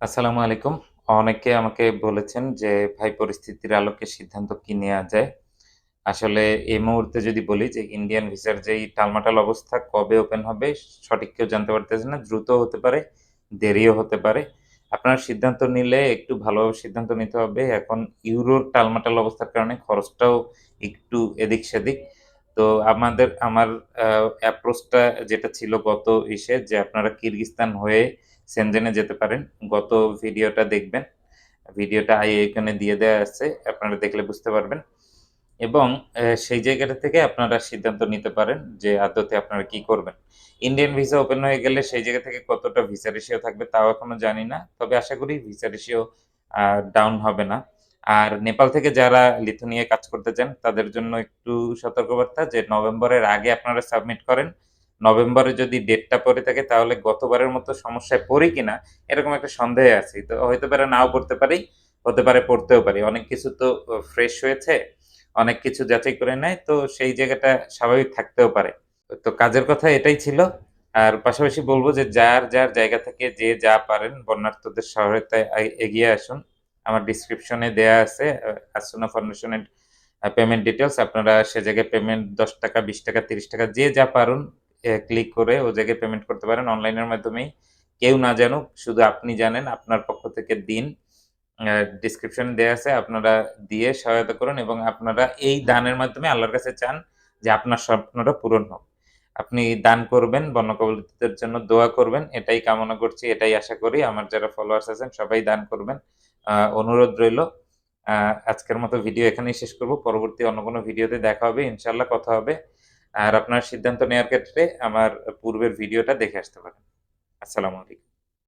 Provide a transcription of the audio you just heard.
আসসালামু আলাইকুম। অনেকে আমাকে বলেছেন যে, "ভাই পরিস্থিতির আলোকে সিদ্ধান্ত কি নেয়া যায়?" আসলে এই মুহূর্তে যদি বলি যে, ইন্ডিয়ান ভিসার যেই টালমাটাল অবস্থা কবে ওপেন হবে সঠিক কেউ জানতে পারতেছে না। দ্রুতও হতে পারে, দেরিও হতে পারে। আপনার সিদ্ধান্ত নিলে একটু ভালোভাবে সিদ্ধান্ত নিতে হবে। এখন ইউরোর টালমাটাল অবস্থার কারণে খরচটাও একটু এদিক-সেদিক। তো আমাদের আমার অ্যাপ্রোচটা যেটা ছিল গত ইসে যে, আপনারা কিরগিজস্তান হয়ে সেনজেনে যেতে পারেন। গত ভিডিওটা দেখবেন। ভিডিওটা আই এখানে দিয়ে দেওয়া আছে। আপনারা দেখলে বুঝতে পারবেন। এবং সেই জায়গাটা থেকে আপনারা সিদ্ধান্ত নিতে পারেন যে, আদতে আপনারা কি করবেন। ইন্ডিয়ান ভিসা ওপেন হয়ে গেলে সেই জায়গা থেকে কতটা ভিসা রেশিও থাকবে তাও এখনও জানি না। তবে আশা করি ভিসা রেশিও ডাউন হবে না। আর নেপাল থেকে যারা লিথুয়ানিয়ায় কাজ করতে চান তাদের জন্য একটু সতর্কবার্তা যে, নভেম্বরের আগে আপনারা সাবমিট করেন। নভেম্বরে যদি ডেটটা পড়ে থাকে তাহলে গতবারের মতো সমস্যায় পড়ি কিনা এরকম একটা সন্দেহে আছি। তো হয়তো পারে নাও পড়তে পারি, হতে পারে পড়তেও পারি। অনেক কিছু তো ফ্রেশ হয়েছে। অনেক কিছু যাচাই করে নেয়। তো সেই জায়গাটা স্বাভাবিক থাকতেও পারে। তো কাজের কথা এটাই ছিল। আর পাশাপাশি বলব যে, যার, যার জায়গা থেকে যে যা পারেন বন্যার্থদের সহায়তায় এগিয়ে আসুন। আমার ডিসক্রিপশনে দেয়া আছে আসুনা ফাউন্ডেশনের পেমেন্ট ডিটেলস আপনারা সে জায়গায় পেমেন্ট ৳১০, ৳২০, ৳৩০ যে যা পারুন ক্লিক করে ও জায়গায় পেমেন্ট করতে পারেন অনলাইনের মাধ্যমেই। কেউ না জানুক, শুধু আপনি জানেন আপনার পক্ষ থেকে দিন। ডেসক্রিপশনে দেয়া আছে। আপনারা দিয়ে সহায়তা করুন এবং আপনারা এই দানের মাধ্যমে আল্লাহর কাছে চান যে, আপনার স্বপ্নটা পূরণ হোক। আপনি দান করবেন, বন্যা কবলিতদের জন্য দোয়া করবেন। এটাই কামনা করছি, এটাই আশা করি। আমার যারা ফলোয়ার্স আছেন সবাই দান করবেন। অনুরোধ রইল। আজকের মতো ভিডিও এখানেই শেষ করব। পরবর্তী অন্য কোনো ভিডিওতে দেখা হবে। ইনশাআল্লাহ কথা হবে। আর আপনার সিদ্ধান্ত নেওয়ার ক্ষেত্রে আমার পূর্বের ভিডিওটা দেখে আসতে পারেন। আসসালামু আলাইকুম।